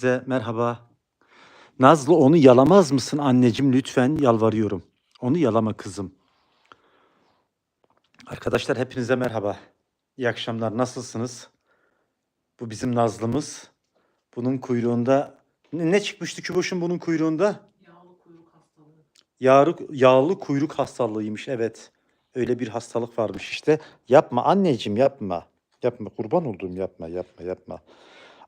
Size merhaba. Nazlı onu yalamaz mısın anneciğim lütfen yalvarıyorum. Onu yalama kızım. Arkadaşlar hepinize merhaba. İyi akşamlar. Nasılsınız? Bu bizim Nazlımız. Bunun kuyruğunda ne, ne çıkmıştı Küboş'un bunun kuyruğunda? Yağlı kuyruk hastalığı. Yağlı, yağlı kuyruk hastalığıymış. Evet. Öyle bir hastalık varmış işte. Yapma anneciğim yapma. Yapma kurban olduğum yapma yapma yapma.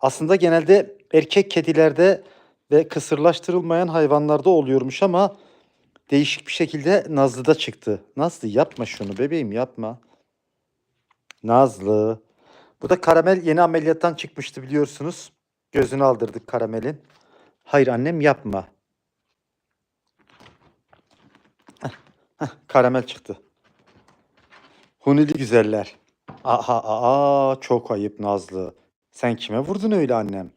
Aslında genelde erkek kedilerde ve kısırlaştırılmayan hayvanlarda oluyormuş ama değişik bir şekilde Nazlı'da çıktı. Nazlı yapma şunu bebeğim yapma. Nazlı. Bu da karamel yeni ameliyattan çıkmıştı biliyorsunuz. Gözünü aldırdık karamelin. Hayır annem yapma. Heh, karamel çıktı. Hunili güzeller. Aha aa çok ayıp Nazlı. Sen kime vurdun öyle annem?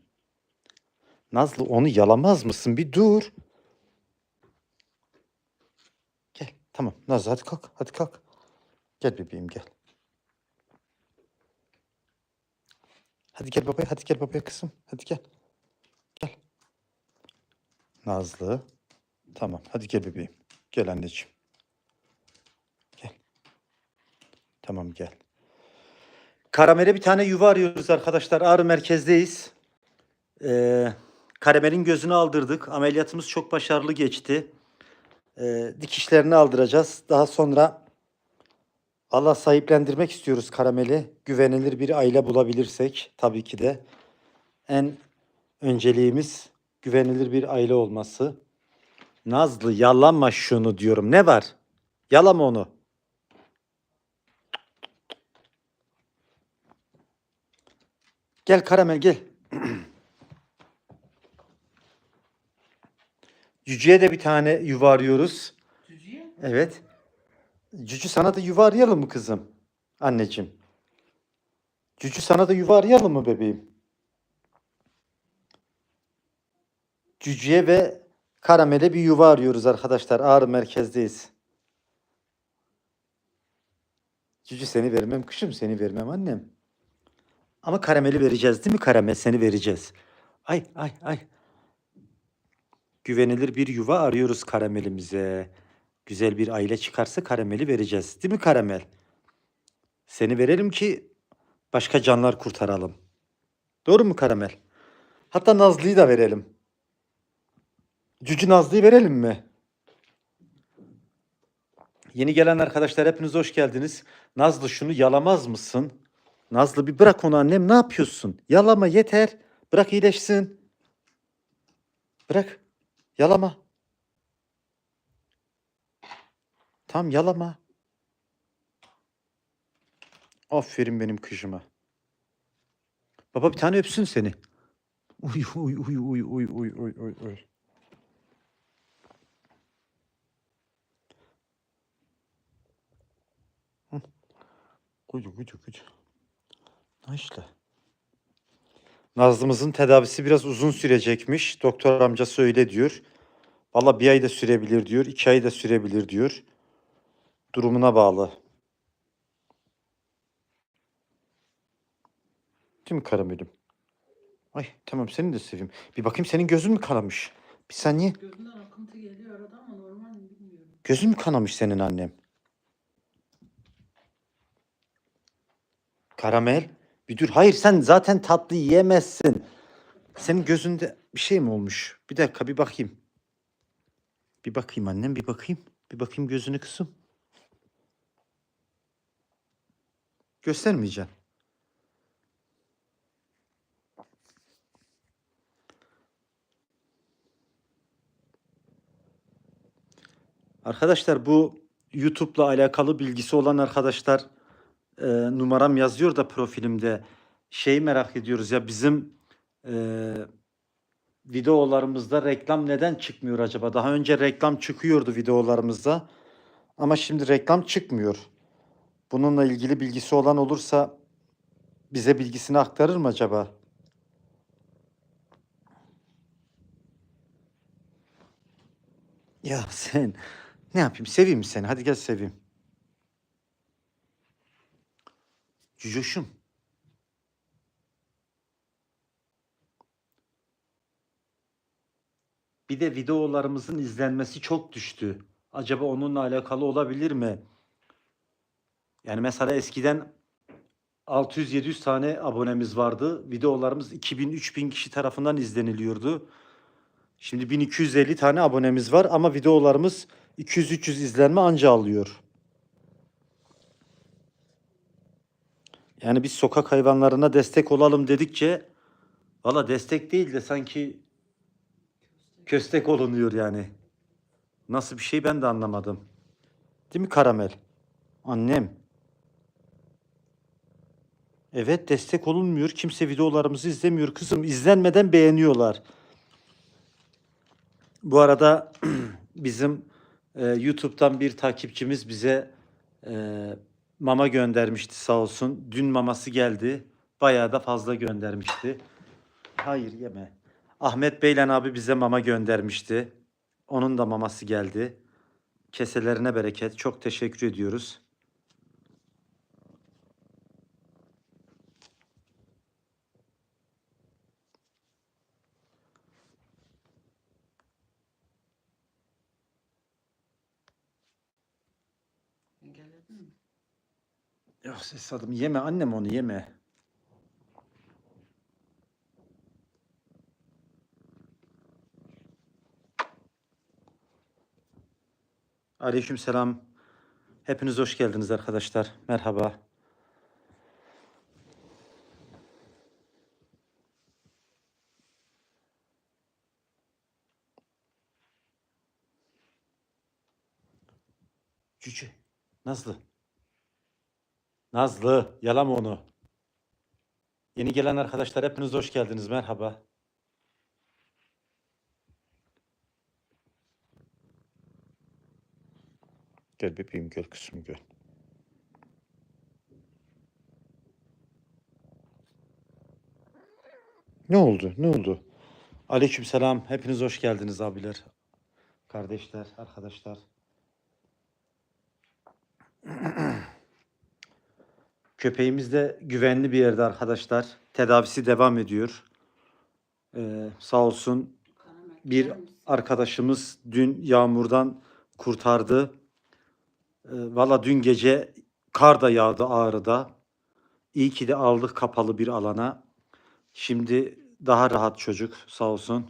Nazlı onu yalamaz mısın? Bir dur. Gel tamam Nazlı hadi kalk hadi kalk. Gel bebeğim gel. Hadi gel babaya hadi gel babaya kızım. Hadi gel. Gel. Nazlı. Tamam hadi gel bebeğim. Gel anneciğim. Gel. Tamam gel. Karamel'e bir tane yuva arıyoruz arkadaşlar. Ağrı merkezdeyiz. Ee, Karamel'in gözünü aldırdık. Ameliyatımız çok başarılı geçti. Ee, dikişlerini aldıracağız. Daha sonra Allah sahiplendirmek istiyoruz Karamel'i. Güvenilir bir aile bulabilirsek tabii ki de. En önceliğimiz güvenilir bir aile olması. Nazlı yalama şunu diyorum. Ne var? Yalama onu. Gel Karamel gel. Cücü'ye de bir tane yuva arıyoruz. Cücüye Evet. Cücü sana da yuva arayalım mı kızım? Anneciğim. Cücü sana da yuva arayalım mı bebeğim? Cücü'ye ve Karamel'e bir yuva arıyoruz arkadaşlar. Ağrı merkezdeyiz. Cücü seni vermem kışım seni vermem annem. Ama karameli vereceğiz değil mi karamel? Seni vereceğiz. Ay ay ay. Güvenilir bir yuva arıyoruz karamelimize. Güzel bir aile çıkarsa karameli vereceğiz. Değil mi karamel? Seni verelim ki başka canlar kurtaralım. Doğru mu karamel? Hatta Nazlı'yı da verelim. Cücü Nazlı'yı verelim mi? Yeni gelen arkadaşlar hepiniz hoş geldiniz. Nazlı şunu yalamaz mısın? Nazlı bir bırak onu annem ne yapıyorsun? Yalama yeter. Bırak iyileşsin. Bırak. Yalama. Tam yalama. Aferin benim kızıma. Baba bir tane öpsün seni. Uy uy uy uy uy uy uy uy uy. Kucu kucu kucu. İşte. Nazlımızın tedavisi biraz uzun sürecekmiş. Doktor amcası öyle diyor. Valla bir ay da sürebilir diyor. iki ay da sürebilir diyor. Durumuna bağlı. Değil mi karamelim? Ay tamam seni de seveyim. Bir bakayım senin gözün mü kanamış? Bir saniye. gözünden akıntı geliyor arada ama normal mi bilmiyorum. Gözün mü kanamış senin annem? Karamel. Bir dur. Hayır sen zaten tatlı yiyemezsin. Senin gözünde bir şey mi olmuş? Bir dakika bir bakayım. Bir bakayım annem bir bakayım. Bir bakayım gözünü kızım. Göstermeyeceğim. Arkadaşlar bu YouTube'la alakalı bilgisi olan arkadaşlar e, numaram yazıyor da profilimde. Şey merak ediyoruz ya bizim e, videolarımızda reklam neden çıkmıyor acaba? Daha önce reklam çıkıyordu videolarımızda ama şimdi reklam çıkmıyor. Bununla ilgili bilgisi olan olursa bize bilgisini aktarır mı acaba? Ya sen ne yapayım? Seveyim seni? Hadi gel seveyim. Cücoşum. Bir de videolarımızın izlenmesi çok düştü. Acaba onunla alakalı olabilir mi? Yani mesela eskiden 600-700 tane abonemiz vardı. Videolarımız 2000-3000 kişi tarafından izleniliyordu. Şimdi 1250 tane abonemiz var ama videolarımız 200-300 izlenme anca alıyor. Yani biz sokak hayvanlarına destek olalım dedikçe valla destek değil de sanki köstek olunuyor yani. Nasıl bir şey ben de anlamadım. Değil mi Karamel? Annem. Evet destek olunmuyor. Kimse videolarımızı izlemiyor kızım. İzlenmeden beğeniyorlar. Bu arada bizim e, YouTube'dan bir takipçimiz bize e, mama göndermişti sağ olsun. Dün maması geldi. Bayağı da fazla göndermişti. Hayır yeme. Ahmet Beylen abi bize mama göndermişti. Onun da maması geldi. Keselerine bereket. Çok teşekkür ediyoruz. Engelledin mi? Yok ses adım yeme annem onu yeme. Aleykümselam. Hepiniz hoş geldiniz arkadaşlar. Merhaba. Cüce. Nazlı. Nazlı, yalama onu. Yeni gelen arkadaşlar hepiniz hoş geldiniz. Merhaba. Gel bebeğim gel kızım gel. Ne oldu? Ne oldu? Aleykümselam. Hepiniz hoş geldiniz abiler, kardeşler, arkadaşlar. Köpeğimiz de güvenli bir yerde arkadaşlar. Tedavisi devam ediyor. Ee, sağ olsun bir arkadaşımız dün yağmurdan kurtardı. Ee, Valla dün gece kar da yağdı Ağrı'da. İyi ki de aldık kapalı bir alana. Şimdi daha rahat çocuk sağ olsun.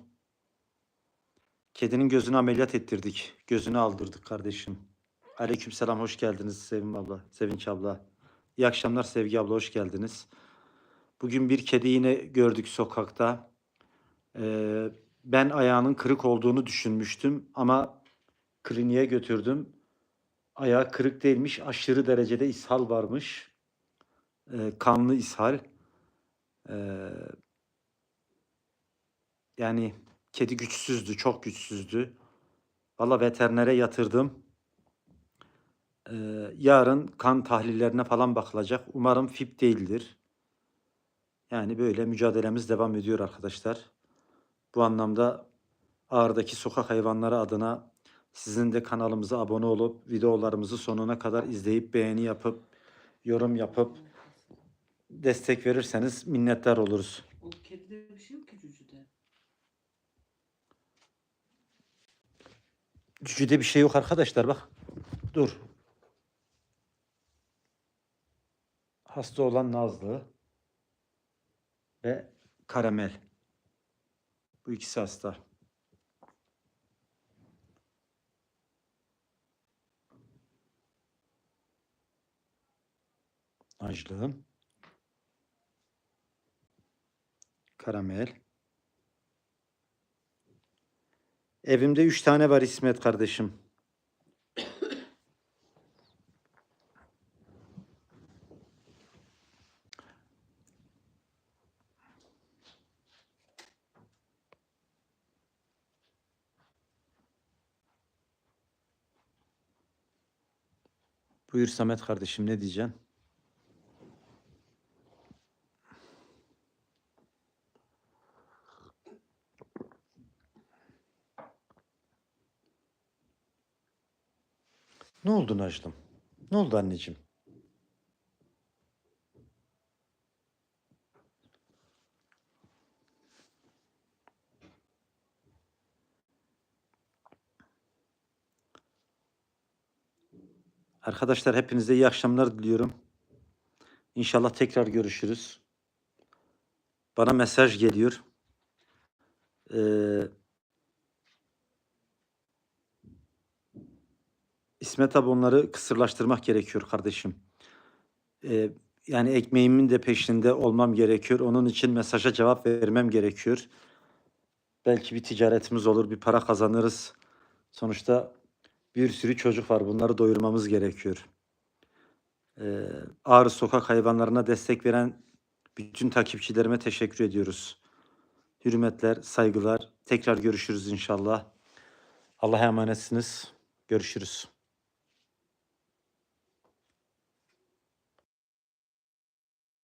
Kedinin gözünü ameliyat ettirdik. Gözünü aldırdık kardeşim. Aleykümselam hoş geldiniz Sevim abla, Sevinç abla. İyi akşamlar Sevgi abla hoş geldiniz. Bugün bir kedi yine gördük sokakta. Ee, ben ayağının kırık olduğunu düşünmüştüm ama kliniğe götürdüm. Ayağı kırık değilmiş, aşırı derecede ishal varmış. Ee, kanlı ishal. Ee, yani kedi güçsüzdü, çok güçsüzdü. Valla veterinere yatırdım. Ee, yarın kan tahlillerine falan bakılacak. Umarım FIP değildir. Yani böyle mücadelemiz devam ediyor arkadaşlar. Bu anlamda Ağrı'daki sokak hayvanları adına sizin de kanalımıza abone olup videolarımızı sonuna kadar izleyip beğeni yapıp yorum yapıp destek verirseniz minnettar oluruz. O kedide bir şey yok ki cücüde. Cücüde bir şey yok arkadaşlar bak. Dur. Hasta olan Nazlı ve Karamel. Bu ikisi hasta. Ajlığım. Karamel. Evimde üç tane var İsmet kardeşim. Buyur Samet kardeşim ne diyeceksin? Ne oldu Najlım? Ne oldu anneciğim? Arkadaşlar hepinize iyi akşamlar diliyorum. İnşallah tekrar görüşürüz. Bana mesaj geliyor. Ee, İsmet abi onları kısırlaştırmak gerekiyor kardeşim. Ee, yani ekmeğimin de peşinde olmam gerekiyor. Onun için mesaja cevap vermem gerekiyor. Belki bir ticaretimiz olur, bir para kazanırız. Sonuçta bir sürü çocuk var. Bunları doyurmamız gerekiyor. Ee, Ağrı sokak hayvanlarına destek veren bütün takipçilerime teşekkür ediyoruz. Hürmetler, saygılar. Tekrar görüşürüz inşallah. Allah'a emanetsiniz. Görüşürüz.